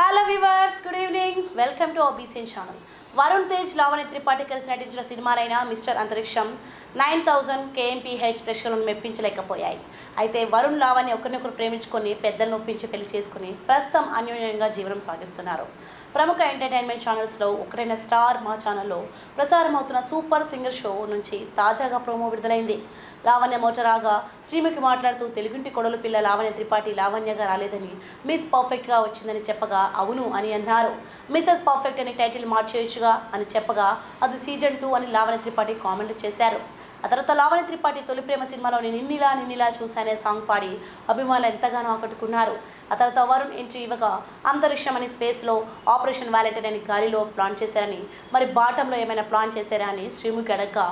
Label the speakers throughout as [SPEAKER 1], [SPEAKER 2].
[SPEAKER 1] Hello viewers, good evening. Welcome to Obisin channel. Varun Tej Lavanya Tripathi కలిసి నటించిన సినిమాలైన mister Antariksham nine thousand KMPH ప్రేక్షకులను మెప్పించలేకపోయాయి. అయితే వరుణ్ లావణ్య ఒకరినొకరు ప్రేమించుకొని పెద్దలను ఒప్పించి పెళ్ళి చేసుకుని ప్రస్తుతం అన్యోన్యంగా జీవనం సాగిస్తున్నారు. ప్రముఖ ఎంటర్టైన్మెంట్ ఛానల్స్లో ఒకటైన స్టార్ మా ఛానల్లో ప్రసారమవుతున్న సూపర్ సింగర్ షో నుంచి తాజాగా ప్రోమో విడుదలైంది. లావణ్య మోటరాగా శ్రీముఖి మాట్లాడుతూ తెలుగుంటి కొడలు పిల్ల లావణ్య త్రిపాఠి లావణ్యగా రాలేదని మిస్ పర్ఫెక్ట్గా వచ్చిందని చెప్పగా అవును అని అన్నారు. మిస్సెస్ పర్ఫెక్ట్ అని టైటిల్ మార్చేయచ్చుగా అని చెప్పగా అది సీజన్ టూ అని లావణ్య త్రిపాఠి కామెంట్ చేశారు. ఆ తర్వాత లావణ్య త్రిపాఠి తొలి ప్రేమ సినిమాలోని నిన్నిలా నిన్నిలా చూశానే సాంగ్ పాడి అభిమానులు ఎంతగానో ఆకట్టుకున్నారు. ఆ తర్వాత వరుణ్ ఎంట్రీ ఇవ్వగా అంతరిక్షం అని స్పేస్లో ఆపరేషన్ వ్యాలెంటైన్ అని గాలిలో ప్లాన్ చేశారని మరి బాటంలో ఏమైనా ప్లాన్ చేశారా అని శ్రీముఖి అడగగా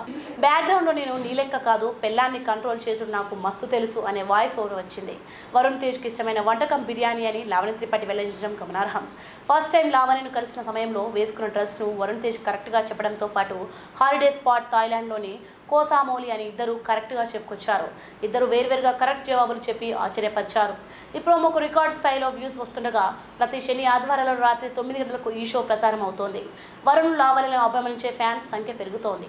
[SPEAKER 1] బ్యాక్గ్రౌండ్లో నేను నీ లెక్క కాదు పెళ్ళాన్ని కంట్రోల్ చేసుడు నాకు మస్తు తెలుసు అనే వాయిస్ ఓవర్ వచ్చింది. వరుణ్ తేజ్కి ఇష్టమైన వంటకం బిర్యానీ అని లావణి త్రిపాఠి వెల్లడించడం గమనార్హం. ఫస్ట్ టైం లావణిని కలిసిన సమయంలో వేసుకున్న డ్రెస్ను వరుణ్ తేజ్ కరెక్ట్గా చెప్పడంతో పాటు హాలిడే స్పాట్ థాయిలాండ్లోని కోసామోలి అని ఇద్దరు కరెక్ట్గా చెప్పుకొచ్చారు. ఇద్దరు వేర్వేరుగా కరెక్ట్ జవాబులు చెప్పి ఆశ్చర్యపరిచారు. ఈ ప్రోమోకు రికార్డ్ స్థాయిలో వ్యూస్ వస్తుండగా ప్రతి శని ఆదివారాల రాత్రి తొమ్మిది గంటలకు ఈ షో ప్రసారం అవుతోంది వరుణ్ లావణ్యలను అభిమానించే ఫ్యాన్స్ సంఖ్య పెరుగుతోంది.